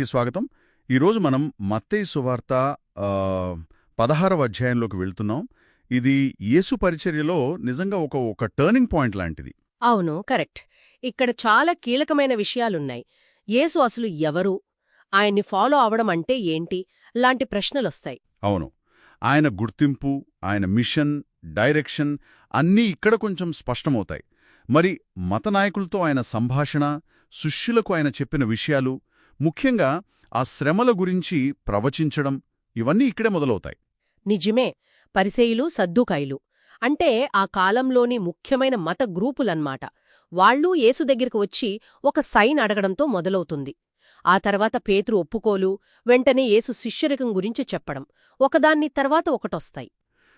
అందరికీ స్వాగతం. ఈరోజు మనం మత్తయి సువార్త పదహారవ అధ్యాయంలోకి వెళ్తున్నాం. ఇది యేసు పరిచర్యలో నిజంగా ఒక ఒక టర్నింగ్ పాయింట్ లాంటిది. అవును కరెక్ట్. ఇక్కడ చాలా కీలకమైన విషయాలున్నాయి. యేసు అసలు ఎవరు? ఆయన్ని ఫాలో అవడం అంటే ఏంటి? లాంటి ప్రశ్నలొస్తాయి. అవును. ఆయన గుర్తింపు ఆయన మిషన్ డైరెక్షన్ అన్నీ ఇక్కడ కొంచెం స్పష్టమవుతాయి. మరి మత నాయకులతో ఆయన సంభాషణ శిష్యులకు ఆయన చెప్పిన విషయాలు ముఖ్యంగా ఆ శ్రమల గురించి ప్రవచించడం ఇవన్నీ ఇక్కడే మొదలవుతాయి. నిజమే పరిసేయులు సద్దుకాయిలు. అంటే ఆ కాలంలోని ముఖ్యమైన మత గ్రూపులన్మాట. వాళ్ళు యేసు దగ్గరికి వచ్చి ఒక సైన్ అడగడంతో మొదలవుతుంది. ఆ తర్వాత పేతురు ఒప్పుకోలు వెంటనే యేసు శిష్యరికం గురించి చెప్పడం. ఒకదాన్ని తర్వాత ఒకటొస్తాయి.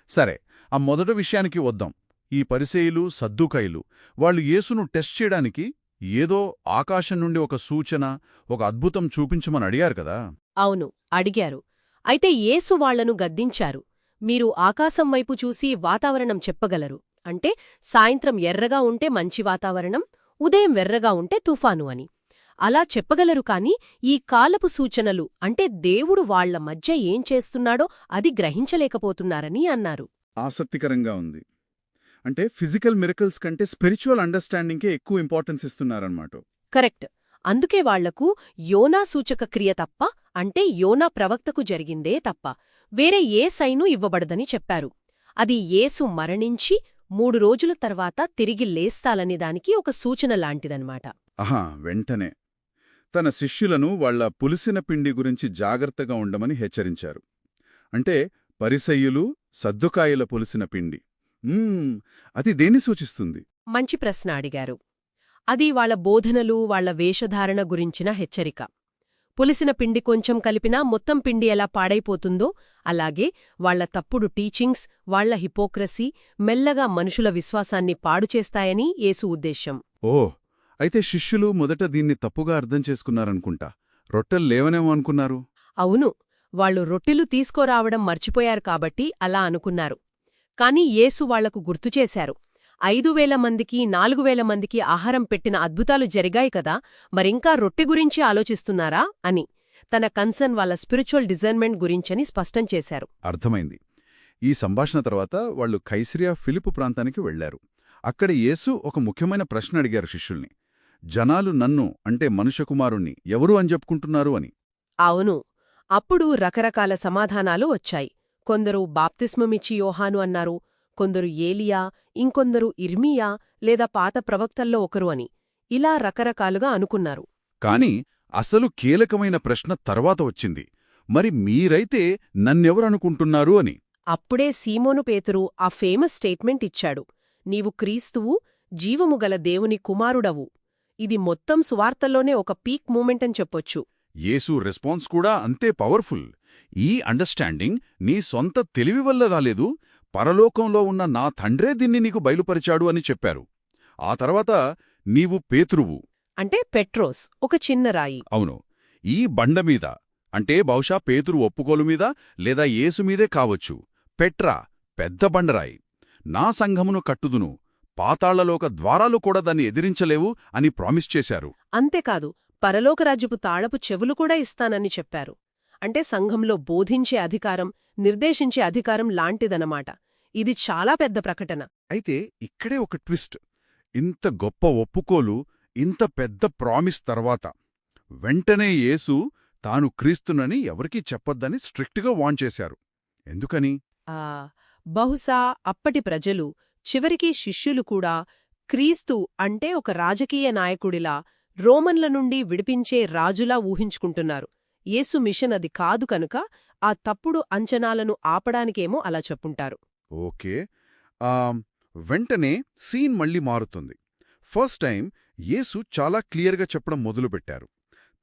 సరే ఆ మొదటి విషయానికి వద్దాం. ఈ పరిసేయులు సద్దుకైలు వాళ్ళు యేసును టెస్ట్ చేయడానికి ఏదో ఆకాశం నుండి ఒక సూచన ఒక అద్భుతం చూపించమని అడిగారు కదా? అవును అడిగారు. అయితే యేసు వాళ్ళను గద్దించారు. మీరు ఆకాశం వైపు చూసి వాతావరణం చెప్పగలరు. అంటే సాయంత్రం ఎర్రగా ఉంటే మంచి వాతావరణం ఉదయం వెర్రగా ఉంటే తుఫాను అని. అలా చెప్పగలరు కాని ఈ కాలపు సూచనలు అంటే దేవుడు వాళ్ళ మధ్య ఏం చేస్తున్నాడో అది గ్రహించలేకపోతున్నారని అన్నారు. ఆసక్తికరంగా ఉంది. అంటే ఫిజికల్ మిరకల్స్ కంటే స్పిరిచువల్ అండర్స్టాండింగ్కే ఎక్కువ ఇంపార్టెన్స్ ఇస్తున్నారన్నమాట. కరెక్ట్. అందుకే వాళ్ళకు యోనా సూచక క్రియ తప్ప అంటే యోనా ప్రవక్తకు జరిగిందే తప్ప వేరే ఏ సైను ఇవ్వబడదని చెప్పారు. అది యేసు మరణించి మూడు రోజుల తర్వాత తిరిగి లేస్తాలనే దానికి ఒక సూచన లాంటిదన్నమాట. ఆహా వెంటనే. తన శిష్యులను వాళ్ళ పులిసిన పిండి గురించి జాగ్రత్తగా ఉండమని హెచ్చరించారు. అంటే పరిసయ్యులు సద్దుకాయల పులిసిన పిండి. అది దేన్ని సూచిస్తుంది? మంచి ప్రశ్న అడిగారు. అది వాళ్ళ బోధనలు వాళ్ళ వేషధారణ గురించిన హెచ్చరిక. పులిసిన పిండి కొంచెం కలిపినా మొత్తం పిండి ఎలా పాడైపోతుందో అలాగే వాళ్ళ తప్పుడు టీచింగ్స్ వాళ్ళ హిపోక్రసీ మెల్లగా మనుషుల విశ్వాసాన్ని పాడుచేస్తాయని యేసు ఉద్దేశం ఓ అయితే శిష్యులు మొదట దీన్ని తప్పుగా అర్థం చేసుకున్నారనుకుంటా. రొట్టెలు లేవనేమో అనుకున్నారు. అవును వాళ్ళు రొట్టెలు తీసుకోరావడం మర్చిపోయారు కాబట్టి అలా అనుకున్నారు. కాని యేసు వాళ్ళకు గుర్తుచేశారు ఐదు వేల మందికి నాలుగు వేల మందికి ఆహారం పెట్టిన అద్భుతాలు జరిగాయి కదా మరింకా రొట్టె గురించి ఆలోచిస్తున్నారా అని తన కన్సర్న్ వాళ్ళ స్పిరిచువల్ డిజైన్మెంట్ గురించని స్పష్టం చేశారు. అర్థమైంది. ఈ సంభాషణ తర్వాత వాళ్ళు కైసరియా ఫిలిపు ప్రాంతానికి వెళ్ళారు అక్కడ యేసు ఒక ముఖ్యమైన ప్రశ్న అడిగారు శిష్యుల్ని. జనాలు నన్ను అంటే మనుష్యకుమారుణ్ణి ఎవరు అని చెప్పుకుంటున్నారు అని. అవును. అప్పుడు రకరకాల సమాధానాలు వచ్చాయి. కొందరు బాప్తిస్మమిచ్చి యోహాను అన్నారు కొందరు ఏలియా ఇంకొందరు ఇర్మియా లేదా పాత ప్రవక్తల్లో ఒకరు అని. ఇలా రకరకాలుగా అనుకున్నారు. కాని అసలు కీలకమైన ప్రశ్న తర్వాత వచ్చింది. మరి మీరైతే నన్నెవరనుకుంటున్నారు అని? అప్పుడే సీమోను పేతురు ఆ ఫేమస్ స్టేట్మెంట్ ఇచ్చాడు. నీవు క్రీస్తువు జీవముగల దేవుని కుమారుడవు. ఇది మొత్తం సువార్తల్లోనే ఒక పీక్ మూమెంట్ అని చెప్పొచ్చు. యేసు రెస్పాన్స్ కూడా అంతే పవర్ఫుల్. ఈ అండర్స్టాండింగ్ నీ సొంత తెలివి వల్ల రాలేదు. పరలోకంలో ఉన్న నా తండ్రే దీన్ని నీకు బయలుపరిచాడు అని చెప్పారు. ఆ తర్వాత నీవు పేతురువు. అంటే పెట్రోస్ ఒక చిన్న రాయి. అవును. ఈ బండమీద అంటే బహుశా పేతురు ఒప్పుకోలు మీద లేదా యేసుమీదే కావచ్చు. పెట్రా పెద్ద బండరాయి నా సంఘమును కట్టుదును. పాతాళ్ళలోక ద్వారాలు కూడా దాన్ని ఎదిరించలేవు అని ప్రామిస్ చేశారు. అంతేకాదు పరలోకరాజ్యపు తాళపు చెవులు కూడా ఇస్తానని చెప్పారు. అంటే సంఘంలో బోధించే అధికారం నిర్దేశించే అధికారం లాంటిదనమాట ఇది చాలా పెద్ద ప్రకటన. అయితే ఇక్కడే ఒక ట్విస్ట్. ఇంత గొప్ప ఒప్పుకోలు ఇంత పెద్ద ప్రామిస్ తర్వాత వెంటనే యేసు తాను క్రీస్తునని ఎవరికీ చెప్పొద్దని స్ట్రిక్ట్గా వాన్ చేశారు. ఎందుకని? ఆ బహుశా అప్పటి ప్రజలు చివరికి శిష్యులు కూడా క్రీస్తు అంటే ఒక రాజకీయ నాయకుడిలా రోమన్ల నుండి విడిపించే రాజులా ఊహించుకుంటున్నారు. యేసు మిషన్ అది కాదు కనుక ఆ తప్పుడు అంచనాలను ఆపడానికేమో అలా చెప్పుంటారు. ఓకే. వెంటనే సీన్ మళ్ళీ మారుతుంది. ఫస్ట్ టైం యేసు చాలా క్లియర్గా చెప్పడం మొదలుపెట్టారు.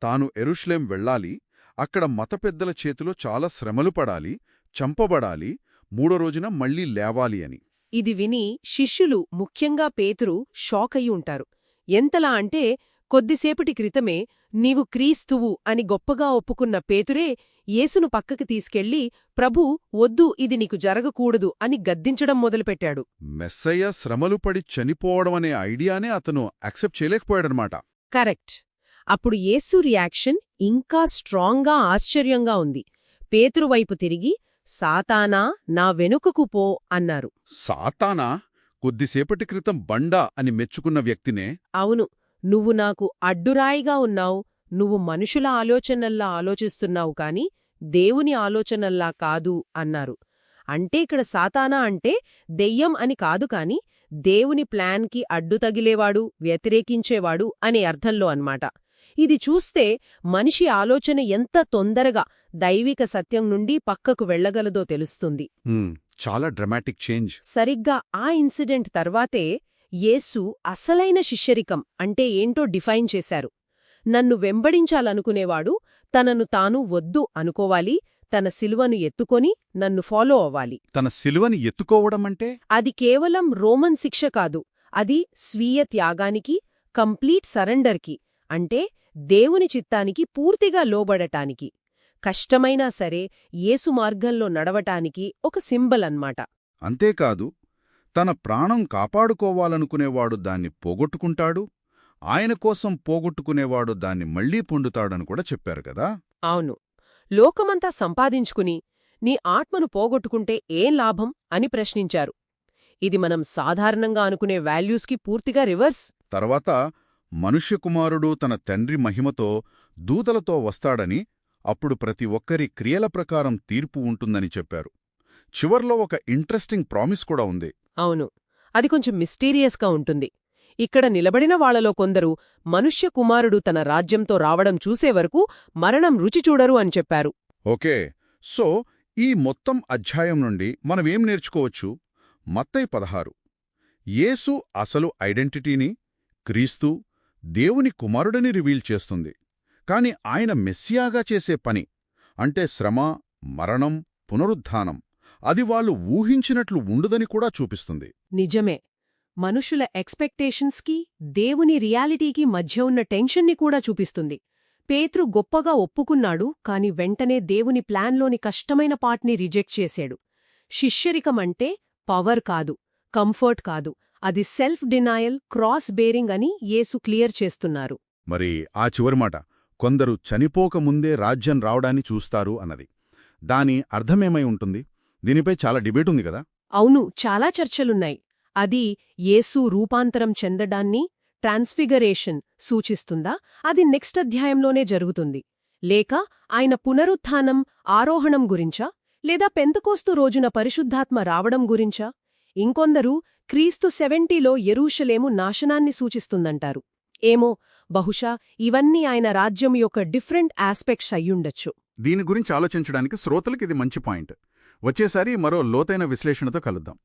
తాను ఎరుష్లేం వెళ్ళాలి అక్కడ మత పెద్దల చేతిలో చాలా శ్రమలు పడాలి చంపబడాలి మూడో రోజున మళ్ళీ లేవాలి అని. ఇది విని శిష్యులు ముఖ్యంగా పేతురు షాక్ అయి ఉంటారు ఎంతలా అంటే కొద్దిసేపటి క్రితమే నీవు క్రీస్తువు అని గొప్పగా ఒప్పుకున్న పేతురే యేసును పక్కకి తీసుకెళ్ళి ప్రభూ వద్దు ఇది నీకు జరగకూడదు అని గద్దించడం మొదలుపెట్టాడు. మెస్సయ్య శ్రమలు పడి చనిపోవడం అనే ఐడియానే అతను యాక్సెప్ట్ చేయలేకపోయాడనమాట. కరెక్ట్. అప్పుడు యేసు రియాక్షన్ ఇంకా స్ట్రాంగ్గా ఆశ్చర్యంగా ఉంది. పేతురువైపు తిరిగి సాతానా నా వెనుకకు పో అన్నారు. సాతానా? కొద్దిసేపటి క్రితం బండా అని మెచ్చుకున్న వ్యక్తినే? అవును. నువ్వు నాకు అడ్డురాయిగా ఉన్నావు నువ్వు మనుషుల ఆలోచనల్లా ఆలోచిస్తున్నావు కాని దేవుని ఆలోచనల్లా కాదు అన్నారు. అంటే ఇక్కడ సాతానా అంటే దెయ్యం అని కాదు కాని దేవుని ప్లాన్కి అడ్డు తగిలేవాడు వ్యతిరేకించేవాడు అనే అర్థంలో అన్మాట ఇది చూస్తే మనిషి ఆలోచన ఎంత తొందరగా దైవిక సత్యం నుండి పక్కకు వెళ్ళగలదో తెలుస్తుంది. చాలా డ్రమాటిక్ చేంజ్. సరిగ్గా ఆ ఇన్సిడెంట్ తర్వాతే యేసు అసలైన శిష్యరికం అంటే ఏంటో డిఫైన్ చేశారు. నన్ను వెంబడించాలనుకునేవాడు తనను తాను వద్దు అనుకోవాలి తన సిలువను ఎత్తుకొని నన్ను ఫాలో అవ్వాలి. తన సిలువని ఎత్తుకోవడమంటే అది కేవలం రోమన్ శిక్ష కాదు అది స్వీయ త్యాగానికి కంప్లీట్ సరెండర్కి అంటే దేవుని చిత్తానికి పూర్తిగా లోబడటానికి. కష్టమైనా సరే యేసు మార్గంలో నడవటానికి ఒక సింబల్ అన్మాట అంతేకాదు తన ప్రాణం కాపాడుకోవాలనుకునేవాడు దాన్ని పోగొట్టుకుంటాడు ఆయన కోసం పోగొట్టుకునేవాడు దాన్ని మళ్ళీ పొందుతాడని కూడా చెప్పారు కదా? అవును. లోకమంతా సంపాదించుకుని నీ ఆత్మను పోగొట్టుకుంటే ఏం లాభం అని ప్రశ్నించారు. ఇది మనం సాధారణంగా అనుకునే వాల్యూస్కి పూర్తిగా రివర్స్. తర్వాత మనుష్యకుమారుడు తన తండ్రి మహిమతో దూతలతో వస్తాడని అప్పుడు ప్రతి ఒక్కరి క్రియల ప్రకారం తీర్పు ఉంటుందని చెప్పారు. చివర్లో ఒక ఇంట్రెస్టింగ్ ప్రామిస్ కూడా ఉంది. అవును. అది కొంచెం మిస్టీరియస్గా ఉంటుంది. ఇక్కడ నిలబడిన వాళ్ళలో కొందరు మనుష్య కుమారుడు తన రాజ్యంతో రావడం చూసే వరకు మరణం రుచి చూడరు అని చెప్పారు. ఓకే. సో ఈ మొత్తం అధ్యాయం నుండి మనమేం నేర్చుకోవచ్చు? మత్తై పదహారు. యేసు అసలు ఐడెంటిటీని క్రీస్తు దేవుని కుమారుడని రివీల్ చేస్తుంది. కాని ఆయన మెస్సియాగా చేసే పని అంటే శ్రమ మరణం పునరుద్ధానం. అది వాళ్ళు ఊహించినట్లు ఉండదని కూడా చూపిస్తుంది. నిజమే. మనుషుల ఎక్స్పెక్టేషన్స్కి దేవుని రియాలిటీకి మధ్య ఉన్న టెన్షన్ని కూడా చూపిస్తుంది. పేత్రు గొప్పగా ఒప్పుకున్నాడు కాని వెంటనే దేవుని ప్లాన్లోని కష్టమైన పార్ట్ని రిజెక్ట్ చేశాడు. శిష్యరికమంటే పవర్ కాదు కంఫర్ట్ కాదు. అది సెల్ఫ్ డినాయల్ క్రాస్ బేరింగ్ అని యేసు క్లియర్ చేస్తున్నారు. మరి ఆ చివరి మాట కొందరు చనిపోకముందే రాజ్యం రావడాన్ని చూస్తారు అన్నది. దాని అర్థమేమై ఉంటుంది? దీనిపై చాలా డిబేట్ ఉంది కదా? అవును చాలా చర్చలున్నాయి. అది యేసు రూపాంతరం చెందడాన్ని ట్రాన్స్ఫిగరేషన్ సూచిస్తుందా? అది నెక్స్ట్ అధ్యాయంలోనే జరుగుతుంది. లేక ఆయన పునరుత్థానం ఆరోహణం గురించా? లేదా పెంతకోస్తు రోజున పరిశుద్ధాత్మ రావడం గురించా? ఇంకొందరు క్రీస్తు సెవెంటీలో ఎరూషలేము నాశనాన్ని సూచిస్తుందంటారు. ఏమో బహుశా ఇవన్నీ ఆయన రాజ్యం యొక్క డిఫరెంట్ ఆస్పెక్ట్స్ అయ్యుండొచ్చు. దీని గురించి ఆలోచించడానికి శ్రోతలకు ఇది మంచి పాయింట్. వచ్చేసారి మరో లోతైన విశ్లేషణతో కలుద్దాం.